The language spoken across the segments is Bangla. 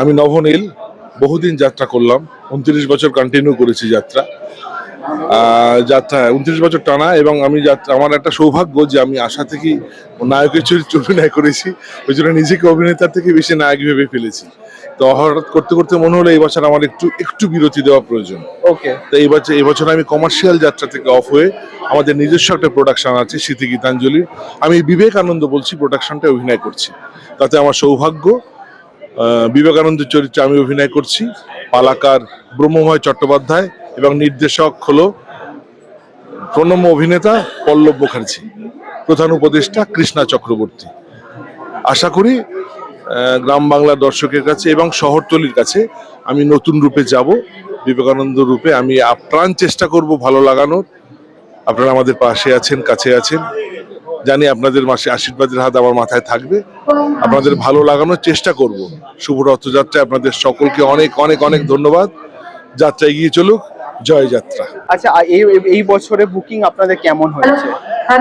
আমি নভনীল বহুদিন যাত্রা করলাম। উনত্রিশ বছর কন্টিনিউ করেছি যাত্রা। যাত্রা উনত্রিশ বছর টানা এবং আমি যাত্রা আমার একটা সৌভাগ্য যে আমি আশা থেকেই নায়কের চরিত্রে অভিনয় করেছি। ওই জন্য নিজেকে অভিনেতার থেকে বেশি নায়ক ভেবে ফেলেছি। তো হঠাৎ করতে করতে মনে হলো এই বছর আমার একটু একটু বিরতি দেওয়া প্রয়োজন। ওকে তো এই বছর এই বছর আমি কমার্শিয়াল যাত্রা থেকে অফ হয়ে আমাদের নিজস্ব একটা প্রোডাকশন আছে স্মৃতি গীতাঞ্জলির আমি বিবেকানন্দ বলছি প্রোডাকশনটা অভিনয় করছি। তাতে আমার সৌভাগ্য বিবেকানন্দের চরিত্রে আমি অভিনয় করছি। পালাকার ব্রহ্মময় চট্টোপাধ্যায় এবং নির্দেশক হলো প্রণম্য অভিনেতা পল্লব মুখার্জি, প্রধান উপদেষ্টা কৃষ্ণা চক্রবর্তী। আশা করি গ্রাম বাংলার দর্শকের কাছে এবং শহরতলির কাছে আমি নতুন রূপে যাব। বিবেকানন্দ রূপে আমি আপ্রাণ চেষ্টা করব ভালো লাগানোর। আপনারা আমাদের পাশে আছেন, কাছে আছেন। জানি আপনাদের মাসে আশীর্বাদের হাত আমার মাথায় থাকবে। আপনাদের ভালো লাগানোর চেষ্টা করব। শুভ রথযাত্রায় আপনাদের সকলকে অনেক অনেক অনেক ধন্যবাদ। যাত্রা এগিয়ে চলুক। জয় যাত্রা। আচ্ছা এই এই বছরে বুকিং আপনাদের কেমন হয়েছে?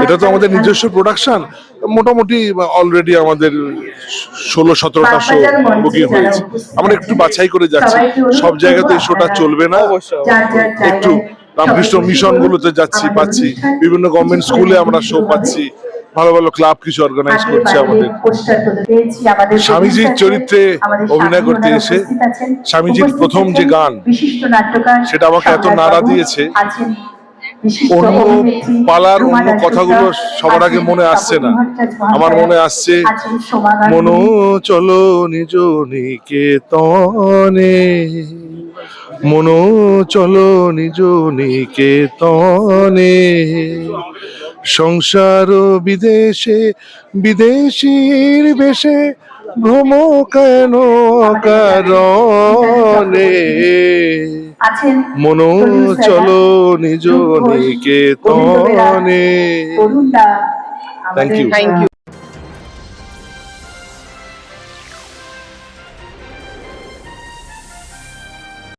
এটা তো আমাদের নিজস্ব প্রোডাকশন মোটামুটি অলরেডি আমাদের ষোলো সতেরোটা শো বুকিং হয়েছে। আমরা একটু বাছাই করে যাচ্ছি। সব জায়গাতে শোটা চলবে না। একটু রামকৃষ্ণ মিশন গুলোতে যাচ্ছি পাচ্ছি। বিভিন্ন গভর্নমেন্ট স্কুলে আমরা শো পাচ্ছি। ভালো ভালো ক্লাব কিছু অর্গানাইজ করছে আমাদের। স্বামীজির চরিত্রে অভিনয় করতে এসে স্বামীজির প্রথম যে গান সেটা আমাকে এত নাড়া দিয়েছে। অন্য পালার অন্য কথাগুলো সবার আগে মনে আসছে না। আমার মনে আসছে মনো চলো নিজ নিকেতনে মনো চলো নিজ নিকেতনে সংসার বিদেশে বিদেশির বেশে ভ্রম কেন কারণে? মনো চলো নিজ নিকেতনে। Thank you